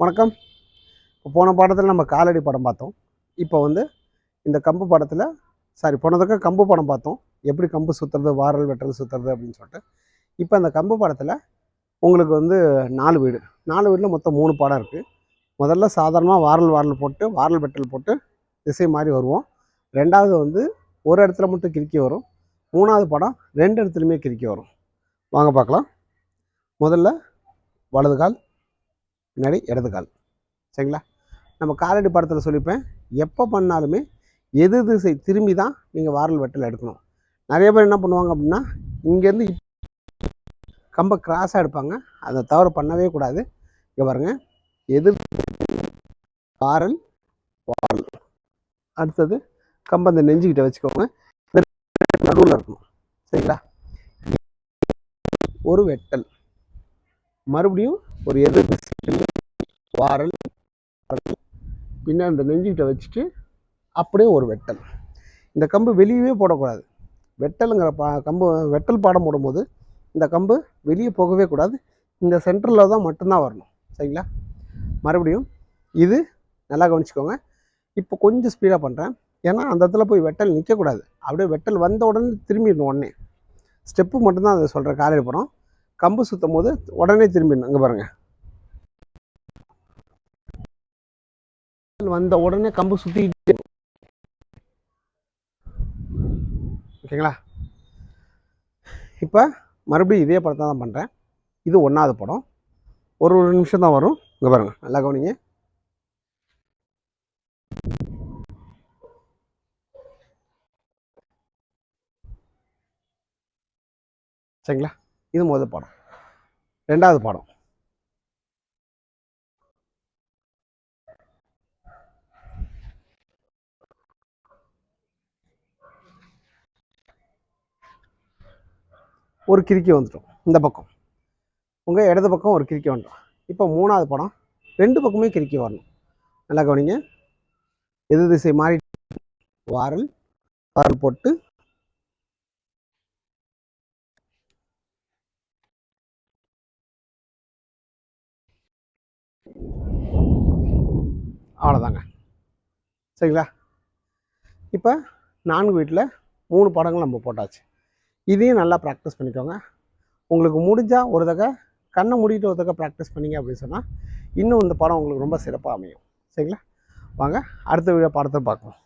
வணக்கம். இப்போ போன பாடத்தில் நம்ம காலடி படம் பார்த்தோம். இப்போ வந்து இந்த கம்பு படத்தில் சாரி போனதுக்கு கம்பு படம் பார்த்தோம். எப்படி கம்பு சுற்றுறது வாரல் வெட்டல் சுற்றுறது அப்படின்னு சொல்லிட்டு. இப்போ அந்த கம்பு படத்தில் உங்களுக்கு வந்து நாலு வீடு. நாலு வீட்டில் மொத்தம் மூணு படம் இருக்குது முதல்ல சாதாரணமாக வாரல் வாரல் போட்டு வாரல் வெட்டல் போட்டு திசை மாதிரி வருவோம். ரெண்டாவது வந்து ஒரு இடத்துல மட்டும் கிறுக்கி வரும். மூணாவது படம் ரெண்டு இடத்துலையுமே கிறுக்கி வரும். வாங்க பார்க்கலாம். முதல்ல வலது கால் பின்னாடி இடது கால். சரிங்களா? நம்ம காலடி படத்தில் சொல்லிப்பேன். எப்போ பண்ணாலுமே எது திசை திரும்பி தான் நீங்கள் வாரல் வெட்டல் எடுக்கணும். நிறைய பேர் என்ன பண்ணுவாங்க அப்படின்னா இங்கேருந்து கம்பை கிராஸாக எடுப்பாங்க. அதை தவிர பண்ணவே கூடாது. இங்கே பாருங்க. எது வாரல் வாரல். அடுத்தது கம்பை அந்த நெஞ்சுக்கிட்ட வச்சுக்கோங்க. நடுவில் இருக்கணும். சரிங்களா? ஒரு வெட்டல். மறுபடியும் ஒரு எதிர் வாரல் வாரல். பின்ன அந்த நெஞ்சுக்கிட்ட வச்சுட்டு அப்படியே ஒரு வெட்டல். இந்த கம்பு வெளியவே போடக்கூடாது. வெட்டலுங்கிற பா கம்பு வெட்டல் பாடம் போடும்போது இந்த கம்பு வெளியே போகவே கூடாது. இந்த சென்டரில் தான் மட்டும்தான் வரணும். சரிங்களா? மறுபடியும் இது நல்லா கவனிச்சுக்கோங்க. இப்போ கொஞ்சம் ஸ்பீடாக பண்ணுறேன் ஏன்னா அந்த இடத்துல போய் வெட்டல் நிற்கக்கூடாது அப்படியே வெட்டல் வந்த உடனே திரும்பிடணும் உடனே. ஸ்டெப்பு மட்டும்தான் அதை சொல்கிறேன் காலையில் போகிறோம் கம்பு சுற்றும் போது உடனே திரும்பிடணும். இங்கே பாருங்கள் வந்த உடனே கம்பு சுற்றிக்கிட்டே ஓகேங்களா? இப்போ மறுபடியும் இதே படத்தை தான் பண்ணுறேன் இது ஒன்றாவது படம். ஒரு ஒரு நிமிஷம் தான் வரும். இங்கே பாருங்கள் நல்லா கவனிங்க. சரிங்களா? இது முதல் படம். ரெண்டாவது படம். ஒரு கிறுக்கி வந்துட்டோம். இந்த பக்கம். உங்கள் இடது பக்கம் ஒரு கிறுக்கி வந்துட்டோம். இப்போ மூணாவது படம் ரெண்டு பக்கமே கிறுக்கி வரணும். நல்லா கவனிங்க. எது திசை மாறி வாரல் வாரல் போட்டு. அவ்வளோதாங்க சரிங்களா? இப்போ நான்கு வீட்டில் மூணு படங்கள் நம்ம போட்டாச்சு. இதையும் நல்லா ப்ராக்டிஸ் பண்ணிக்கோங்க. உங்களுக்கு முடிஞ்சால் ஒரு தடவை கண்ணை மூடிட்டு ஒரு தக்க ப்ராக்டிஸ் பண்ணீங்க அப்படின்னு சொன்னால் இன்னும் இந்த படம் உங்களுக்கு ரொம்ப சிறப்பாக அமையும். சரிங்களா? வாங்க அடுத்த வீடியோ பாடத்தை பார்க்கலாம்.